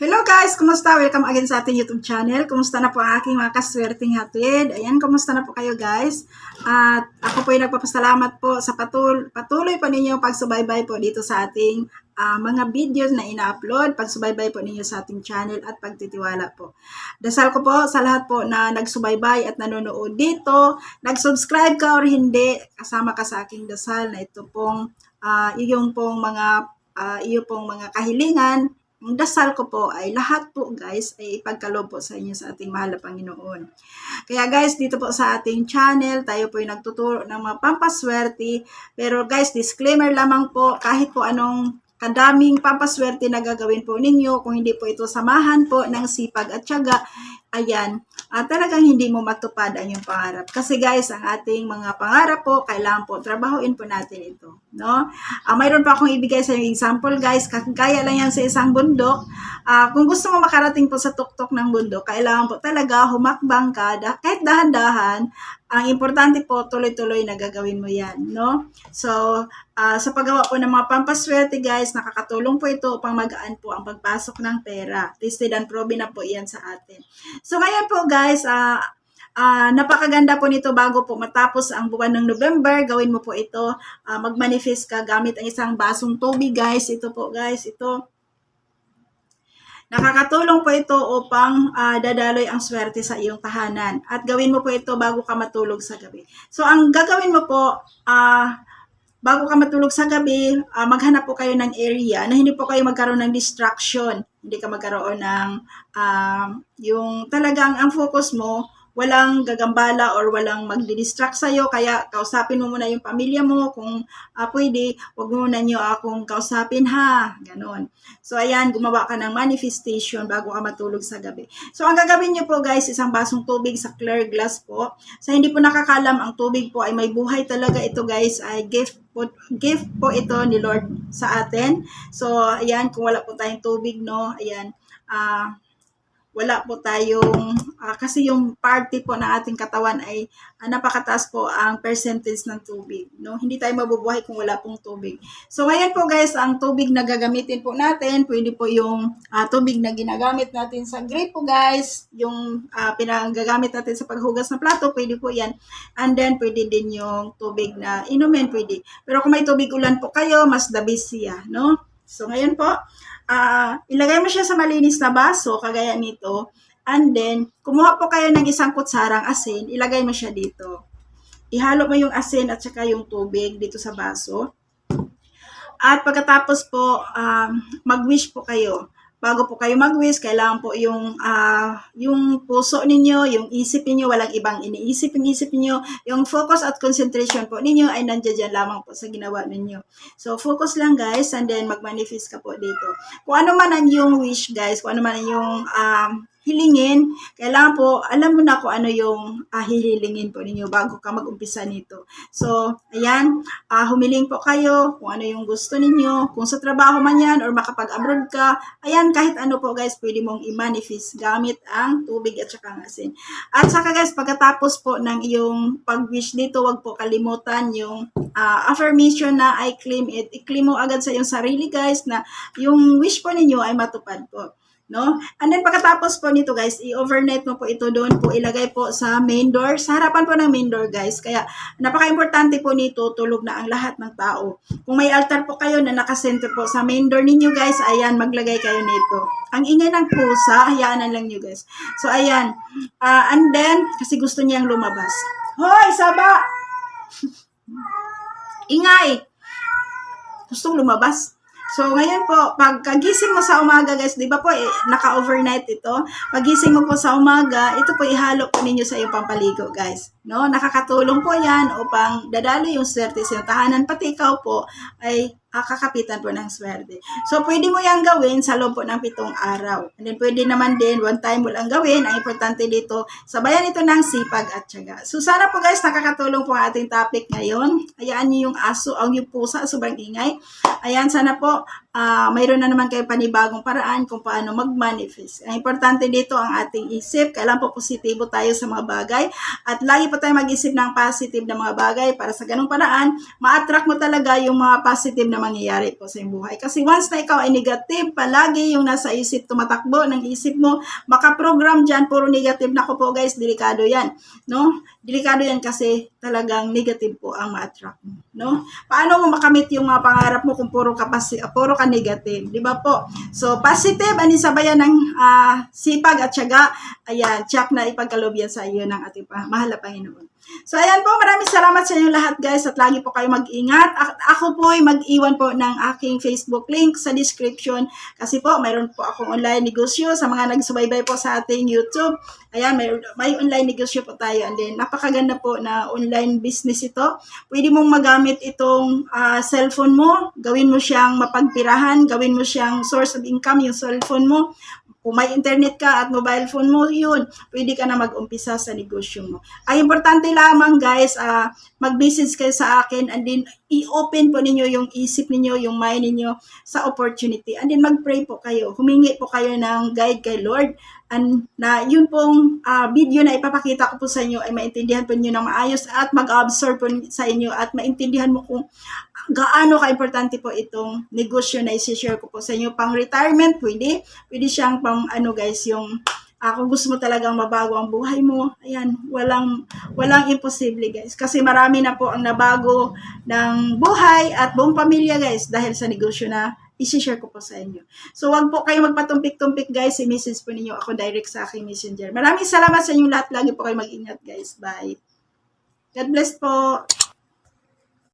Hello guys! Kumusta? Welcome again sa ating YouTube channel. Kumusta na po ang aking mga kaswerteng hatid? Ayan, kumusta na po kayo guys? At ako po ay nagpapasalamat po sa patul patuloy po ninyo pagsubaybay po dito sa ating ah, mga videos na ina-upload, pagsubaybay po ninyo sa ating channel at pagtitiwala po. Dasal ko po sa lahat po na nagsubaybay at nanonood dito, nag-subscribe ka or hindi, kasama ka sa aking dasal na ito pong ah, iyong pong mga ah, iyo pong mga kahilingan ang dasal ko po ay lahat po guys ay ipagkaloob po sa inyo sa ating mahal na Panginoon. Kaya guys, dito po sa ating channel, tayo po ay nagtuturo ng mga pampaswerte. Pero guys, disclaimer lamang po, kahit po anong kadaming pampaswerte na gagawin po ninyo, kung hindi po ito samahan po ng sipag at tiyaga, ayan, at talagang hindi mo matupad ang iyong pangarap. Kasi guys, ang ating mga pangarap po, kailangan po, trabahuin po natin ito. No? Ah, mayroon pa akong ibigay sa inyo example guys, kaya lang yan sa isang bundok. Ah, kung gusto mo makarating po sa tuktok ng bundok, kailangan po talaga humakbang ka, da- kahit dahan-dahan, ang importante po, tuloy-tuloy na gagawin mo yan, no? So, ah, sa paggawa po ng mga pampaswerte, guys, nakakatulong po ito upang magaan po ang pagpasok ng pera. Tested and proven na po yan sa atin. So, ngayon po, guys, ah, ah, napakaganda po nito bago po matapos ang buwan ng November. Gawin mo po ito. ah, mag-manifest ka gamit ang isang basong tubig, guys. Ito po, guys. Ito. Nakakatulong po ito upang ah, dadaloy ang swerte sa iyong tahanan. At gawin mo po ito bago ka matulog sa gabi. So, ang gagawin mo po, ah, bago ka matulog sa gabi, ah, maghanap po kayo ng area na hindi po kayo magkaroon ng distraction. Hindi ka magkaroon ng um, yung talagang ang focus mo, walang gagambala or walang magdi-distract sa'yo. Kaya kausapin mo muna yung pamilya mo kung ah, pwede. Huwag muna nyo akong kausapin ha. Ganon. So ayan, gumawa ka ng manifestation bago ka matulog sa gabi. So ang gagawin nyo po guys, isang basong tubig sa clear glass po. Sa hindi po nakakalam, ang tubig po ay may buhay talaga ito guys. Ay gift po, gift po ito ni Lord sa atin. So ayan, kung wala po tayong tubig, no, ayan, ah, wala po tayong, ah, kasi yung party po ng ating katawan ay ah, napakataas po ang percentage ng tubig. No? Hindi tayo mabubuhay kung wala pong tubig. So ngayon po guys, ang tubig na gagamitin po natin, pwede po yung ah, tubig na ginagamit natin sa grape po guys, yung ah, pinagagamit natin sa paghugas ng plato, pwede po yan. And then pwede din yung tubig na inumin, pwede. Pero kung may tubig ulan po kayo, mas the best siya. No? So ngayon po, ah ilagay mo siya sa malinis na baso, kagaya nito. And then, kumuha po kayo ng isang kutsarang asin, ilagay mo siya dito. Ihalo mo yung asin at saka yung tubig dito sa baso. At pagkatapos po, um, mag-wish po kayo. Bago po kayo mag-wish, kailangan po yung, ah, yung puso ninyo, yung isip ninyo, walang ibang iniisip yung isip ninyo. Yung focus at concentration po ninyo ay nandiyan dyan lamang po sa ginawa ninyo. So, focus lang guys, and then mag-manifest ka po dito. Kung ano man ang yung wish guys, kung ano man ang yung um, hilingin, kailangan po, alam mo na kung ano yung ah, hihilingin po ninyo bago ka mag-umpisa nito. So, ayan, ah, humiling po kayo kung ano yung gusto ninyo, kung sa trabaho man yan or makapag-abroad ka, ayan, kahit ano po guys, pwede mong i-manifest gamit ang tubig at saka ang asin. At saka guys, pagkatapos po ng iyong pag-wish dito, wag po kalimutan yung ah, affirmation na I claim it. I-claim mo agad sa iyong sarili guys na yung wish po ninyo ay matupad po. No? And then pagkatapos po nito guys, i-overnight mo po ito doon po, ilagay po sa main door, sa harapan po ng main door guys. Kaya napaka-importante po nito, tulog na ang lahat ng tao. Kung may altar po kayo na nakasenter po sa main door ninyo guys, ayan, maglagay kayo nito. Ang ingay ng pusa, hayaan na lang nyo guys. So ayan, Ah, and then, kasi gusto niyang lumabas. Hoy, saba! Ingay! Gustong lumabas. So, ngayon po, pagkagising mo sa umaga, guys, di ba po, eh, naka-overnight ito. Pagising mo po sa umaga, ito po ihalo po ninyo sa iyong pampaligo, guys. No? Nakakatulong po yan upang dadalo yung swerte sa tahanan. Pati ikaw po ay ah, kakapitan po ng swerte. So, pwede mo yan gawin sa loob po ng pitong araw. And then, pwede naman din, one time mo lang gawin. Ang importante dito, sabayan ito ng sipag at syaga. So, sana po guys, nakakatulong po ang ating topic ngayon. Hayaan niyo yung aso, ang yung pusa, sobrang ingay. Ayan, sana po, ah, mayroon na naman kayo panibagong paraan kung paano mag-manifest. Ang importante dito ang ating isip. Kailan po positibo tayo sa mga bagay. At lagi po tayo mag-isip ng positive na mga bagay para sa ganung paraan, ma-attract mo talaga yung mga positive na mangyayari po sa iyong buhay. Kasi once na ikaw ay negative, palagi yung nasa isip tumatakbo ng isip mo, makaprogram dyan, puro negative. Nako po guys, delikado yan. No? Delikado yan kasi talagang negative po ang ma-attract mo. No? Paano mo makamit yung mga pangarap mo kung puro ka, pasi- ah, puro ka negative? Di ba po? So, positive, ani sabayan ng ah, sipag at syaga. Ayan, check na ipagkalob yan sa iyo ng ating pa, mahal na Panginoon. So, ayan po, maraming salamat sa inyo lahat guys at lagi po kayo mag-ingat. A- ako po ay mag-iwan po ng aking Facebook link sa description kasi po mayroon po akong online negosyo sa mga nagsubaybay po sa ating YouTube. Ayan, may, may online negosyo po tayo and then napakaganda po na online business ito. Pwede mong magamit itong ah, cellphone mo, gawin mo siyang mapagpirahan, gawin mo siyang source of income yung cellphone mo. Kung may internet ka at mobile phone mo, yun, pwede ka na mag-umpisa sa negosyo mo. Ay, importante lamang guys, ah, mag-message kayo sa akin and then i-open po ninyo yung isip ninyo, yung mind ninyo sa opportunity. And then mag-pray po kayo. Humingi po kayo ng guide kay Lord. And na yun pong ah, video na ipapakita ko po sa inyo ay maintindihan po niyo ng maayos at mag-absorb po sa inyo at maintindihan mo kung gaano ka-importante po itong negosyo na isi-share ko po sa inyo. Pang retirement, pwede. Pwede siyang pang ano guys, yung ah, kung gusto mo talagang mabago ang buhay mo, ayan, walang, walang imposible guys. Kasi marami na po ang nabago ng buhay at buong pamilya guys dahil sa negosyo na isi-share ko po sa inyo. So, wag po kayo magpatumpik-tumpik guys. I-message po ninyo ako direct sa aking messenger. Maraming salamat sa inyong lahat. Lagi po kayo mag-ingat guys. Bye. God bless po.